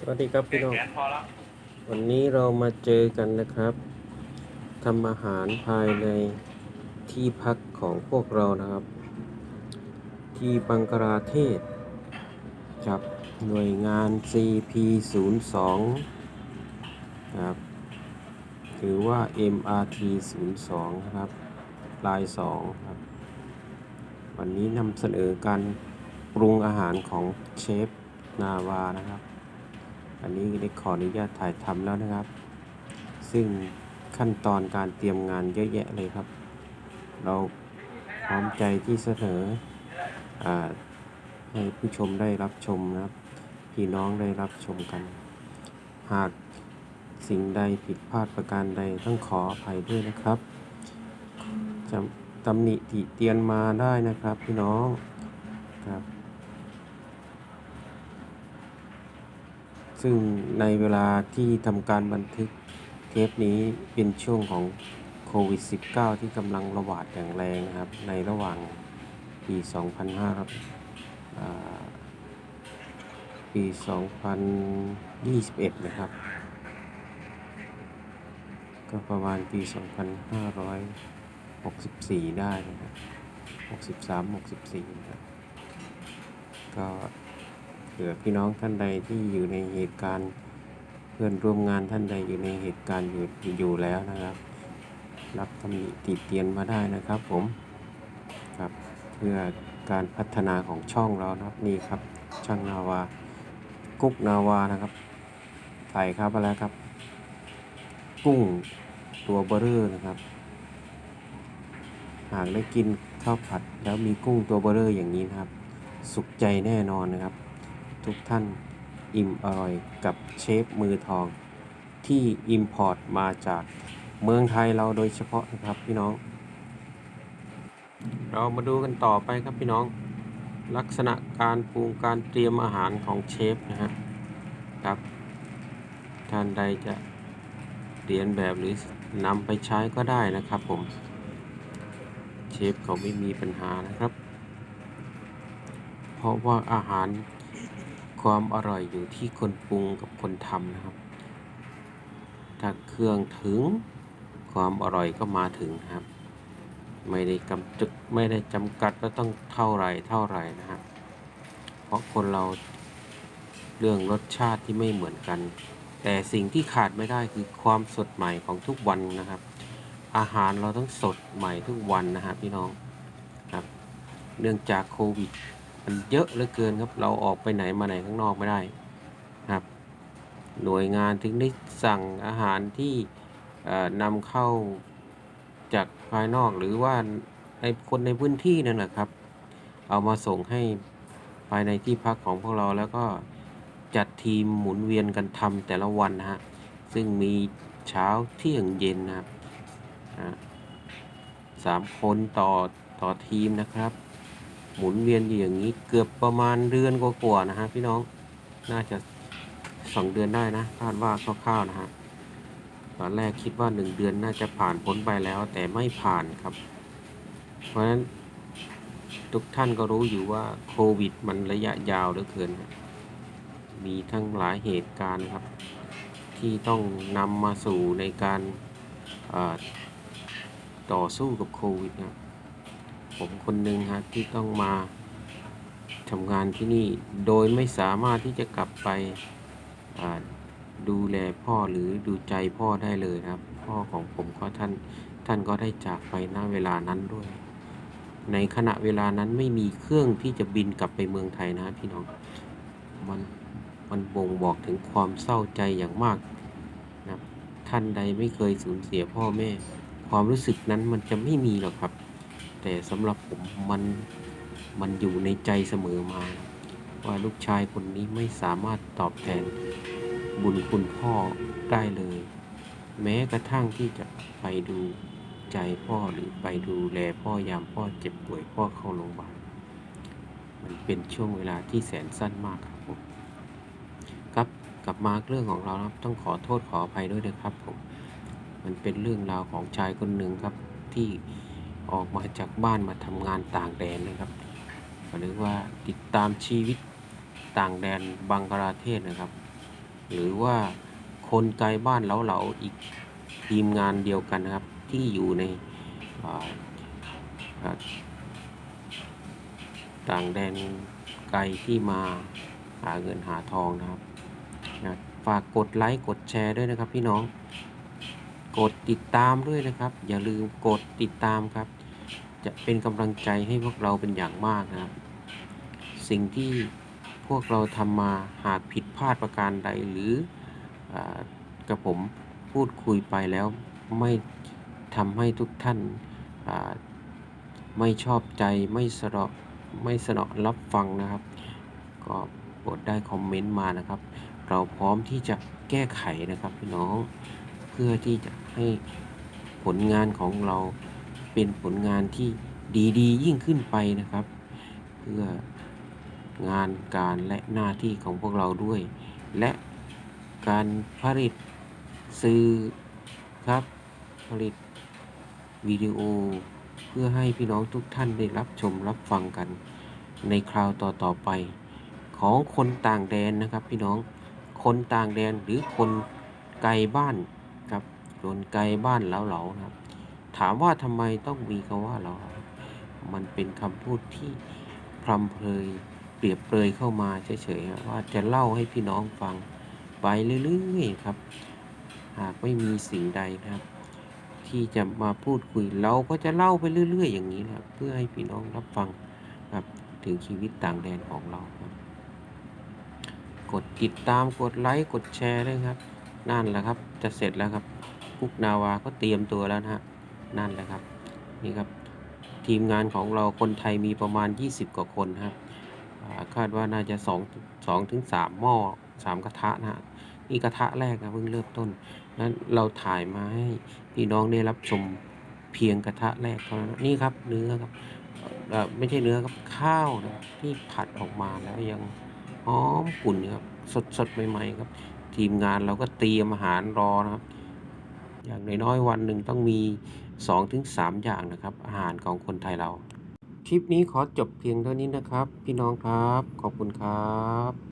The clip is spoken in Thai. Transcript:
สวัสดีครับแขพี่น้องนพอแล้ววันนี้เรามาเจอกันนะครับทำอาหารภายในที่พักของพวกเรานะครับ ที่บังกลาเทศกับหน่วยงาน CP02 ครับหรือว่า MRT02 นะครับลาย2ครับ วันนี้นำเสนอการปรุงอาหารของเชฟนาวานะครับ อันนี้ได้ขออนุญาตถ่ายทำแล้วนะครับ ซึ่งขั้นตอนการเตรียมงานเยอะแยะเลยครับ เราพร้อมใจที่เสนออให้ผู้ชมได้รับชมนะครับ พี่น้องได้รับชมกัน หากสิ่งใดผิดพลาดประการใดต้องขออภัยด้วยนะครับจะตำหนิติเตียนมาได้นะครับพี่น้องครับ ซึ่งในเวลาที่ทำการบันทึกเทปนี้เป็นช่วงของโควิด -19 ที่กำลังระบาดอย่างแรงนะครับ ในระหว่างปี2500อ่าปี 2021 นะครับ ก็ประมาณปี 2564 ได้นะครับ 63 64 นะครับก็ ผื่อพี่น้องท่านใดที่อยู่ในเหตุการณ์เพื่อนร่วมงานท่านใดอยู่ในเหตุการณ์อยู่อยู่แล้วนะครับ รับตำหนิติเตียนมาได้นะครับผมครับเพื่อการพัฒนาของช่องเรานะครับนี่ครับช่างนาวากุ๊กนาวานะครับใส่ครับไปแล้วครับ กุ้งตัวเบอร์เรอร์นะครับ หากได้กินข้าวผัดแล้วมีกุ้งตัวเบอร์เรอร์อย่างนี้นะครับ สุขใจแน่นอนนะครับ ทุกท่านอิ่มอร่อยกับเชฟมือทอง ที่อิมพอร์ตมาจากเมืองไทยเราโดยเฉพาะนะครับพี่น้อง เรามาดูกันต่อไปครับพี่น้อง ลักษณะการปรุงการเตรียมอาหารของเชฟนะฮะครับท่านใดจะเรียนแบบหรือนำไปใช้ก็ได้นะครับผม เชฟเขาไม่มีปัญหานะครับ เพราะว่าอาหาร ความอร่อยอยู่ที่คนปรุงกับคนทำนะครับ ถ้าเครื่องถึงความอร่อยก็มาถึงครับ ไม่ได้กำจุดไม่ได้จำกัดว่าต้องเท่าไรเท่าไรนะครับ เพราะคนเราเรื่องรสชาติที่ไม่เหมือนกัน แต่สิ่งที่ขาดไม่ได้คือความสดใหม่ของทุกวันนะครับ อาหารเราต้องสดใหม่ทุกวันนะครับพี่น้องครับ เนื่องจากโควิด มันเยอะเหลือเกินครับ เราออกไปไหนมาไหนข้างนอกไม่ได้ครับ หน่วยงานถึงได้สั่งอาหารที่นำเข้าจากภายนอกหรือว่าในคนในพื้นที่นั่นแหละครับ เอามาส่งให้ภายในที่พักของพวกเราแล้วก็จัดทีมหมุนเวียนกันทำแต่ละวันนะฮะ ซึ่งมีเช้าเที่ยงเย็นนะครับสามคนต่อต่อทีมนะครับ หมุนเวียนอยู่อย่างนี้เกือบประมาณเดือนกว่าๆนะฮะพี่น้องน่าจะสองเดือนได้นะคาดว่าคร่าวๆนะฮะตอนแรกคิดว่าหนึ่งเดือนน่าจะผ่านพ้นไปแล้ว แต่ไม่ผ่านครับ เพราะฉะนั้นทุกท่านก็รู้อยู่ว่าโควิดมันระยะยาวเหลือเกิน มีทั้งหลายเหตุการณ์ครับ ที่ต้องนำมาสู่ในการต่อสู้กับโควิดนะครับ ผมคนหนึ่งฮะที่ต้องมาทำงานที่นี่ โดยไม่สามารถที่จะกลับไปดูแลพ่อหรือดูใจพ่อได้เลยครับ พ่อของผมก็ท่านท่านก็ได้จากไปณเวลานั้นด้วย ในขณะเวลานั้นไม่มีเครื่องที่จะบินกลับไปเมืองไทยนะพี่น้องมันมันบ่งบอกถึงความเศร้าใจอย่างมากนะท่านใดไม่เคยสูญเสียพ่อแม่ ความรู้สึกนั้นมันจะไม่มีหรอกครับ แต่สำหรับผมมันมันอยู่ในใจเสมอมา ว่าลูกชายคนนี้ไม่สามารถตอบแทนบุญคุณพ่อได้เลย แม้กระทั่งที่จะไปดูใจพ่อหรือไปดูแลพ่อยามพ่อเจ็บป่วยพ่อเข้าโรงพยาบาลมันเป็นช่วงเวลาที่แสนสั้นมากครับผมครับกลับมาเรื่องของเรานะครับต้องขอโทษขออภัยด้วยนะครับผมมันเป็นเรื่องราวของชายคนหนึ่งครับที่ ออกมาจากบ้านมาทำงานต่างแดนนะครับ หรือว่าติดตามชีวิตต่างแดนบังกลาเทศนะครับ หรือว่าคนไกลบ้านเหลาๆอีกทีมงานเดียวกันนะครับ ที่อยู่ในต่างแดนไกลที่มาหาเงินหาทองนะครับนะฝากกดไลค์กดแชร์ด้วยนะครับพี่น้อง กดติดตามด้วยนะครับ อย่าลืมกดติดตามครับ จะเป็นกำลังใจให้พวกเราเป็นอย่างมากนะครับ สิ่งที่พวกเราทำมาหากผิดพลาดประการใดหรืออกับผมพูดคุยไปแล้วไม่ทำให้ทุกท่านไม่ชอบใจไม่สนอไม่สนอรับฟังนะครับ ก็โปรดได้คอมเมนต์มานะครับ เราพร้อมที่จะแก้ไขนะครับพี่น้อง เพื่อที่จะให้ผลงานของเรา เป็นผลงานที่ดีๆ ยิ่งขึ้นไปนะครับ เพื่องานการและหน้าที่ของพวกเราด้วย และการผลิตสื่อครับผลิตวิดีโอ เพื่อให้พี่น้องทุกท่านได้รับชมรับฟังกันในคราวต่อๆไป ของคนต่างแดนนะครับ พี่น้องคนต่างแดนหรือคนไกลบ้านครับคนไกลบ้านเหลาๆนะครับ ถามว่าทำไมต้องมีคำว่าเรา มันเป็นคำพูดที่พรำเพยเปรียบเปรยเข้ามาเฉยๆว่าจะเล่าให้พี่น้องฟังไปเรื่อยๆครับ หากไม่มีสิ่งใดนะครับ ที่จะมาพูดคุยเราก็จะเล่าไปเรื่อย ๆ อย่างนี้แหละเพื่อให้พี่น้องรับฟังครับถึงชีวิตต่างแดนของเราครับ กดติดตามกดไลค์กดแชร์ด้วยครับ นั่นแหละครับ จะเสร็จแล้วครับกุกนาวาก็เตรียมตัวแล้วนะฮะ นั่นแหละครับนี่ครับทีมงานของเราคนไทยมีประมาณ 20 กว่าคนครับคาดว่าน่าจะ2 2ถึง3หม้อ3 กระทะนะฮะนี่กระทะแรกนะเพิ่งเริ่มต้นนั้นเราถ่ายมาให้พี่น้องได้รับชมเพียงกระทะแรกเท่านั้นนี่ครับเนื้อครับไม่ใช่เนื้อครับข้าวนะที่ผัดออกมาแล้วยังหอมกลุ่นครับสดสดๆใหม่ๆครับ ทีมงานเราก็เตรียมอาหารรอนะครับ อย่างน้อยๆวันหนึ่งต้องมี 2-3 อย่างนะครับ อาหารของคนไทยเรา คลิปนี้ขอจบเพียงเท่านี้นะครับ พี่น้องครับ ขอบคุณครับ